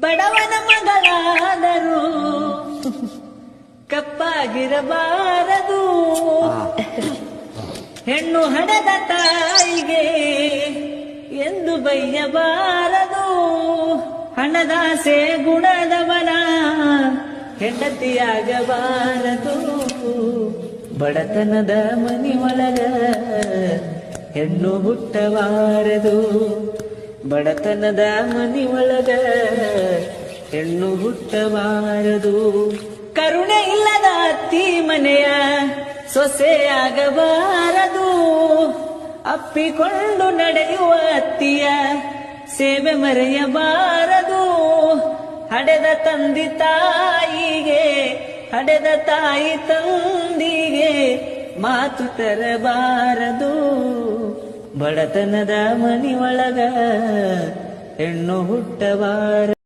ಬಡವನ ಮಗಳಾದರೂ ಕಪ್ಪಾಗಿರಬಾರದು. ಹೆಣ್ಣು ಹಣದ ತಾಯಿಗೆ ಎಂದು ಬೈಯಬಾರದು. ಹಣದಾಸೆ ಗುಣದವನ ಹೆಂಡತಿಯಾಗಬಾರದು. ಬಡತನದ ಮನಿ ಒಳಗ ಹೆಣ್ಣು ಹುಟ್ಟಬಾರದು. ಬಡತನದ ಮನಿ ಒಳಗ ಹೆಣ್ಣು ಹುಟ್ಟಬಾರದು ಕರುಣೆ ಇಲ್ಲದ ಅತ್ತಿ ಮನೆಯ ಸೊಸೆಯಾಗಬಾರದು ಅಪ್ಪಿಕೊಂಡು ನಡೆಯುವ ಅತ್ತಿಯ ಸೇವೆ ಮರೆಯಬಾರದು. ಹಡೆದ ತಂದಿ ತಾಯಿಗೆ, ಹಡೆದ ತಾಯಿ ತಂದಿಗೆ ಮಾತು ತರಬಾರದು. ಬಡತನದ ಮನಿ ಒಳಗ ಹೆಣ್ಣು ಹುಟ್ಟಬಾರದು